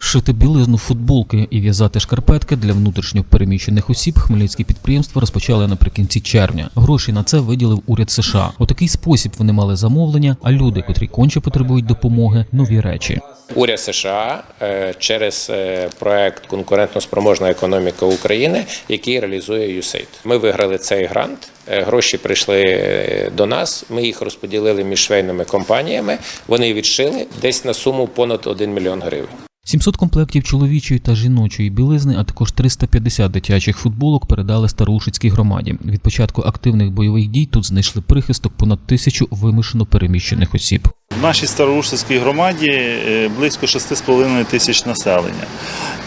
Шити білизну, футболки і в'язати шкарпетки для внутрішньо переміщених осіб хмельницькі підприємства розпочали наприкінці червня. Гроші на це виділив уряд США. У такий спосіб вони мали замовлення, а люди, котрі конче потребують допомоги, нові речі. Уряд США е, через е, проект Конкурентноспроможна економіка України, який реалізує USAID. Ми виграли цей грант. е, Гроші прийшли до нас. Ми їх розподілили між швейними компаніями. Вони відшили десь на суму понад 1 мільйон гривень. 700 комплектів чоловічої та жіночої білизни, а також 350 дитячих футболок передали Старушицькій громаді. Від початку активних бойових дій тут знайшли прихисток понад тисячу вимушено переміщених осіб. В нашій Староушівській громаді е, близько 6,5 тисяч населення.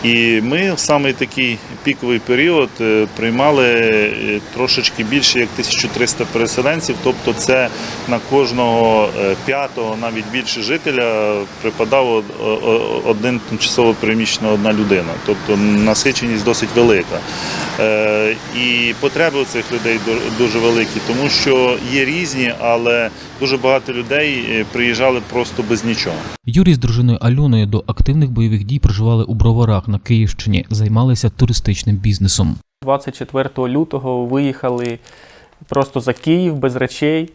І ми в саме такий піковий період е, приймали е, трошечки більше як 1300 переселенців, тобто це на кожного п'ятого, навіть більше жителя припадав один тимчасово переміщена одна людина. Тобто насиченість досить велика. І потреби у цих людей дуже великі, тому що є різні, але дуже багато людей е, приїжджали просто без нічого. Юрій з дружиною Альоною до активних бойових дій проживали у Броварах на Київщині, займалися туристичним бізнесом. 24 лютого виїхали просто за Київ без речей.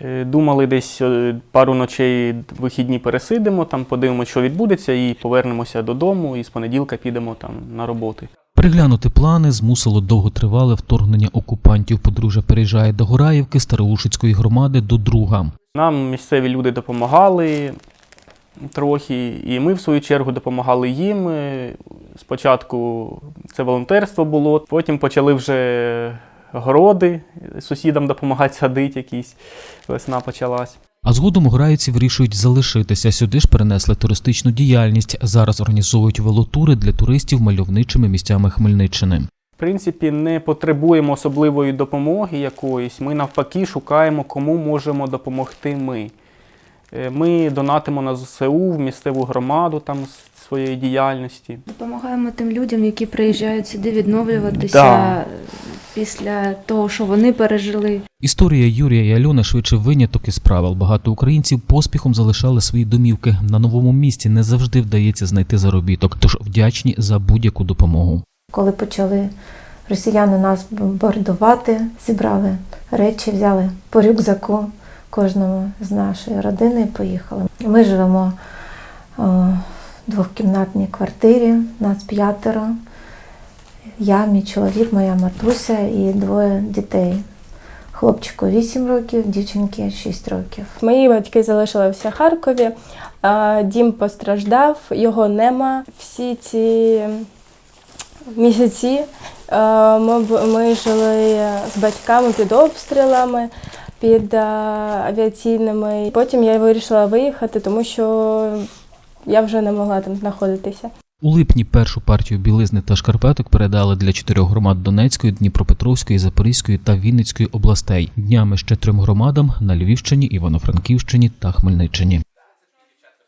Е, Думали, десь е, пару ночей вихідні пересидимо, там подивимося, що відбудеться, і повернемося додому. І з понеділка підемо там на роботи. Переглянути плани змусило довготривале вторгнення окупантів. Подружжя переїжджає до Гораївки Староушицької громади до друга. Нам місцеві люди допомагали трохи, і ми, в свою чергу, допомагали їм. Спочатку це волонтерство було, потім почали вже городи сусідам допомагати садити якісь. Весна почалась. А згодом граївці вирішують залишитися. Сюди ж перенесли туристичну діяльність. Зараз організовують велотури для туристів мальовничими місцями Хмельниччини. Принципі, не потребуємо особливої допомоги якоїсь. Ми навпаки шукаємо, кому можемо допомогти ми. Е, Ми донатимо на ЗСУ, в місцеву громаду там з своєї діяльності. Допомагаємо тим людям, які приїжджають сюди відновлюватися Да. після того, що вони пережили. Історія Юрія і Альони швидше виняток із правил. Багато українців поспіхом залишали свої домівки. На новому місці не завжди вдається знайти заробіток, тож вдячні за будь-яку допомогу. Коли почали росіяни нас бомбардувати, зібрали речі, взяли по рюкзаку кожному з нашої родини і поїхали. Ми живемо в двохкімнатній квартирі, нас п'ятеро. Я, мій чоловік, моя матуся і двоє дітей. Хлопчику 8 років, дівчинки 6 років. Мої батьки залишилися в Харкові, дім постраждав, його нема. Всі ці місяці е, ми, ми жили з батьками під обстрілами, під е, авіаційними. Потім я вирішила виїхати, тому що я вже не могла там знаходитися. У липні першу партію білизни та шкарпеток передали для чотирьох громад Донецької, Дніпропетровської, Запорізької та Вінницької областей. Днями ще трьом громадам на Львівщині, Івано-Франківщині та Хмельниччині.